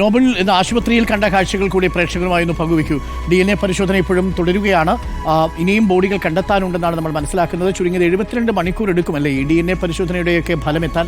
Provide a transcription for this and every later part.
Nobel എന്ന ആശുപത്രിയിൽ കണ്ട കാഴ്ചകൾ കൂടി പ്രേക്ഷകരുമായി ഒന്ന് പങ്കുവയ്ക്കൂ. ഡി എൻ എ പരിശോധന ഇപ്പോഴും തുടരുകയാണ്. ഇനിയും ബോഡികൾ കണ്ടെത്താനുണ്ടെന്നാണ് നമ്മൾ മനസ്സിലാക്കുന്നത്. ചുരുങ്ങിയത് എഴുപത്തിരണ്ട് മണിക്കൂർ എടുക്കുമല്ലേ ഈ ഡി എൻ എ പരിശോധനയുടെയൊക്കെ ഫലമെത്താൻ?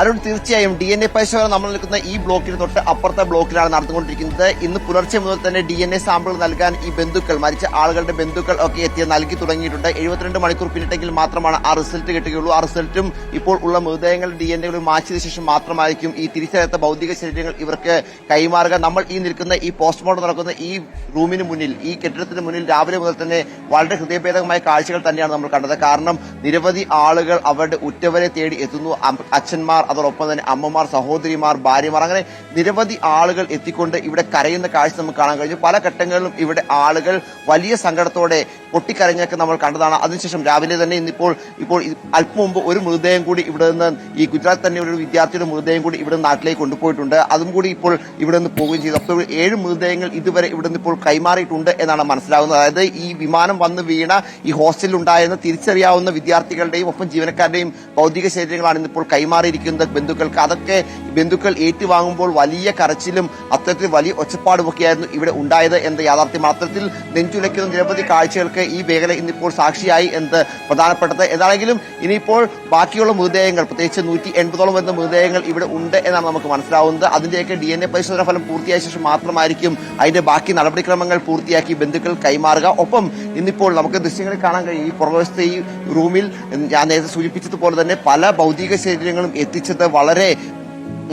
അരുൺ തീർച്ചയായും ഡി എൻ എ പരിശോധന നമ്മൾ നിൽക്കുന്ന ഈ ബ്ലോക്കിന് തൊട്ട് അപ്പുറത്തെ ബ്ലോക്കിലാണ് നടന്നുകൊണ്ടിരിക്കുന്നത്. ഇന്ന് പുലർച്ചെ മുതൽ തന്നെ ഡി എൻ എ സാമ്പിൾ നൽകാൻ ഈ ബന്ധുക്കൾ മരിച്ച ആളുകളുടെ ബന്ധുക്കൾ ഒക്കെ എത്തിയ നൽകി തുടങ്ങിയിട്ടുണ്ട്. എഴുപത്തിരണ്ട് മണിക്കൂർ പിന്നിട്ടെങ്കിൽ മാത്രമാണ് ആ റിസൾട്ട് കിട്ടുകയുള്ളൂ. ആ റിസൾട്ടും ഇപ്പോൾ ഉള്ള മൃതദേഹങ്ങളുടെ ഡി എൻ എകൾ മാറ്റിയതിനു ശേഷം മാത്രമായിരിക്കും ഈ തിരിച്ചറിയാത്ത ഭൗതിക ശരീരങ്ങൾ ഇവർക്ക് കൈമാറുക. നമ്മൾ ഈ നിൽക്കുന്ന ഈ പോസ്റ്റ്മോർട്ടം നടക്കുന്ന ഈ റൂമിന് മുന്നിൽ ഈ കെട്ടിടത്തിന് മുന്നിൽ രാവിലെ മുതൽ തന്നെ വളരെ ഹൃദയഭേദകമായ കാഴ്ചകൾ തന്നെയാണ് നമ്മൾ കണ്ടത്. കാരണം നിരവധി ആളുകൾ അവരുടെ ഉറ്റവരെ തേടി എത്തുന്നു. അച്ഛന്മാർ അതോടൊപ്പം തന്നെ അമ്മമാർ സഹോദരിമാർ ഭാര്യമാർ അങ്ങനെ നിരവധി ആളുകൾ എത്തിക്കൊണ്ട് ഇവിടെ കരയുന്ന കാഴ്ച നമുക്ക് കാണാൻ കഴിഞ്ഞു. പല ഘട്ടങ്ങളിലും ഇവിടെ ആളുകൾ വലിയ സങ്കടത്തോടെ പൊട്ടിക്കരഞ്ഞൊക്കെ നമ്മൾ കണ്ടതാണ്. അതിനുശേഷം രാവിലെ തന്നെ ഇന്നിപ്പോൾ ഇപ്പോൾ അല്പം മുമ്പ് ഒരു മൃതദേഹം കൂടി ഇവിടെ നിന്ന് ഈ ഗുജറാത്ത് തന്നെ ഒരു വിദ്യാർത്ഥിയുടെ മൃതദേഹം കൂടി ഇവിടെ നാട്ടിലേക്ക് കൊണ്ടുപോയിട്ടുണ്ട്. അതും കൂടി ഇപ്പോൾ ഇവിടെ നിന്ന് പോവുകയും ചെയ്തു. അപ്പോൾ ഏഴ് മൃതദേഹങ്ങൾ ഇതുവരെ ഇവിടെ നിന്ന് ഇപ്പോൾ കൈമാറിയിട്ടുണ്ട് എന്നാണ് മനസ്സിലാകുന്നത് അതായത് ഈ വിമാനം വന്ന് വീണ ഈ ഹോസ്റ്റലിൽ ഉണ്ടായിരുന്ന തിരിച്ചറിയാവുന്ന വിദ്യാർത്ഥികളുടെയും ഒപ്പം ജീവനക്കാരുടെയും ഭൗതിക ശരീരങ്ങളാണ് ഇന്നിപ്പോൾ കൈമാറിയിരിക്കുന്നത്. ബന്ധുക്കൾക്ക് അതൊക്കെ ബന്ധുക്കൾ ഏറ്റുവാങ്ങുമ്പോൾ വലിയ കരച്ചിലും അത്തരത്തിൽ വലിയ ഒച്ചപ്പാടുമൊക്കെയായിരുന്നു ഇവിടെ ഉണ്ടായത് എന്ന യാഥാർത്ഥ്യം. അത്തരത്തിൽ നെഞ്ചുലയ്ക്കുന്ന നിരവധി കാഴ്ചകൾക്ക് ഈ മേഖല ഇന്നിപ്പോൾ സാക്ഷിയായി എന്ന് പ്രധാനപ്പെട്ടത്. ഏതാണെങ്കിലും ഇനിയിപ്പോൾ ബാക്കിയുള്ള മൃതദേഹങ്ങൾ പ്രത്യേകിച്ച് നൂറ്റി എൺപതോളം വരുന്ന മൃതദേഹങ്ങൾ ഇവിടെ ഉണ്ട് എന്നാണ് നമുക്ക് മനസ്സിലാവുന്നത്. അതിന്റെയൊക്കെ ഡി എൻ എ പരിശോധന ഫലം പൂർത്തിയായ ശേഷം മാത്രമായിരിക്കും അതിന്റെ ബാക്കി നടപടിക്രമങ്ങൾ പൂർത്തിയാക്കി ബന്ധുക്കൾ കൈമാറുക. ഒപ്പം ഇന്നിപ്പോൾ നമുക്ക് ദൃശ്യങ്ങളിൽ കാണാൻ കഴിയും ഈ പുറകുവശത്തെ ഈ റൂമിൽ ഞാൻ നേരത്തെ സൂചിപ്പിച്ചതുപോലെ തന്നെ പല ഭൗതിക ശരീരങ്ങളും എത്തിച്ചത് വളരെ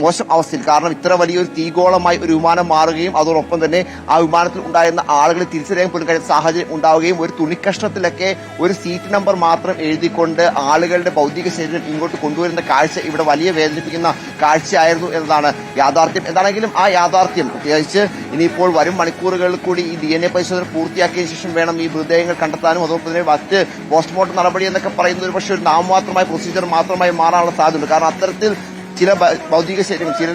മോശം അവസ്ഥയിൽ. കാരണം ഇത്ര വലിയൊരു തീഗോളമായി ഒരു വിമാനം മാറുകയും അതോടൊപ്പം തന്നെ ആ വിമാനത്തിൽ ഉണ്ടായിരുന്ന ആളുകളെ തിരിച്ചറിയാൻ കഴിയുന്ന സാഹചര്യം ഉണ്ടാവുകയും ഒരു തുണിക്കഷ്ണത്തിലൊക്കെ ഒരു സീറ്റ് നമ്പർ മാത്രം എഴുതിക്കൊണ്ട് ആളുകളുടെ ഭൗതിക ശരീരം ഇങ്ങോട്ട് കൊണ്ടുവരുന്ന കാഴ്ച ഇവിടെ വലിയ വേദനിപ്പിക്കുന്ന കാഴ്ചയായിരുന്നു എന്നതാണ് യാഥാർത്ഥ്യം. എന്താണെങ്കിലും ആ യാഥാർത്ഥ്യം പ്രത്യേകിച്ച് ഇനിയിപ്പോൾ വരും മണിക്കൂറുകളിൽ കൂടി ഈ ഡി എൻ എ പരിശോധന പൂർത്തിയാക്കിയ ശേഷം വേണം ഈ മൃതദേഹങ്ങൾ കണ്ടെത്താനും അതോടൊപ്പം തന്നെ മറ്റ് പോസ്റ്റ്മോർട്ടം നടപടി എന്നൊക്കെ പറയുന്നത് ഒരു പക്ഷേ ഒരു നാമമാത്രമായ പ്രൊസീജിയർ മാത്രമായി മാറാനുള്ള സാധ്യതയുണ്ട്. കാരണം അത്തരത്തിൽ ചില ഭൗതിക ശരീരങ്ങൾ ചില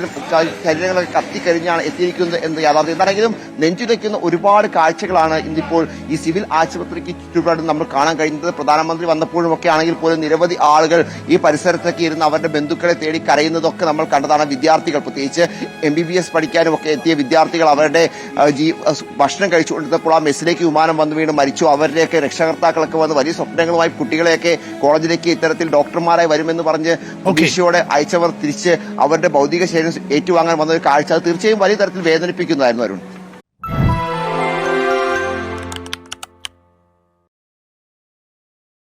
ശരീരങ്ങളൊക്കെ കത്തിക്കരിഞ്ഞാണ് എത്തിയിരിക്കുന്നത് എന്ന് യാഥാർത്ഥ്യം. എന്താണെങ്കിലും നെഞ്ചുലയ്ക്കുന്ന ഒരുപാട് കാഴ്ചകളാണ് ഇന്നിപ്പോൾ ഈ സിവിൽ ആശുപത്രിക്ക് ചുറ്റുപാടും നമ്മൾ കാണാൻ കഴിയുന്നത്. പ്രധാനമന്ത്രി വന്നപ്പോഴും ഒക്കെ ആണെങ്കിൽ പോലും നിരവധി ആളുകൾ ഈ പരിസരത്തൊക്കെ ഇരുന്ന് അവരുടെ ബന്ധുക്കളെ തേടി കരയുന്നതൊക്കെ നമ്മൾ കണ്ടതാണ് വിദ്യാർത്ഥികൾ. പ്രത്യേകിച്ച് എം ബി ബി എസ് പഠിക്കാനും ഒക്കെ എത്തിയ വിദ്യാർത്ഥികൾ അവരുടെ ജീ ഭക്ഷണം കഴിച്ചുകൊണ്ടിരുന്നപ്പോൾ ആ മെസ്സിലേക്ക് വിമാനം വന്ന് വീണ് മരിച്ചു. അവരുടെയൊക്കെ രക്ഷകർത്താക്കളൊക്കെ വന്ന് വലിയ സ്വപ്നങ്ങളുമായി കുട്ടികളെയൊക്കെ കോളേജിലേക്ക് ഇത്തരത്തിൽ ഡോക്ടർമാരായി വരുമെന്ന് പറഞ്ഞ് പ്രതീക്ഷയോടെ അയച്ചവർ തിരിച്ച് അവരുടെ ഭൗതിക ശരീരം ഏറ്റുവാങ്ങാൻ വന്ന ഒരു കാഴ്ച അത് തീർച്ചയായും വലിയ തരത്തിൽ വേദനിപ്പിക്കുന്നതായിരുന്നു അരുൺ.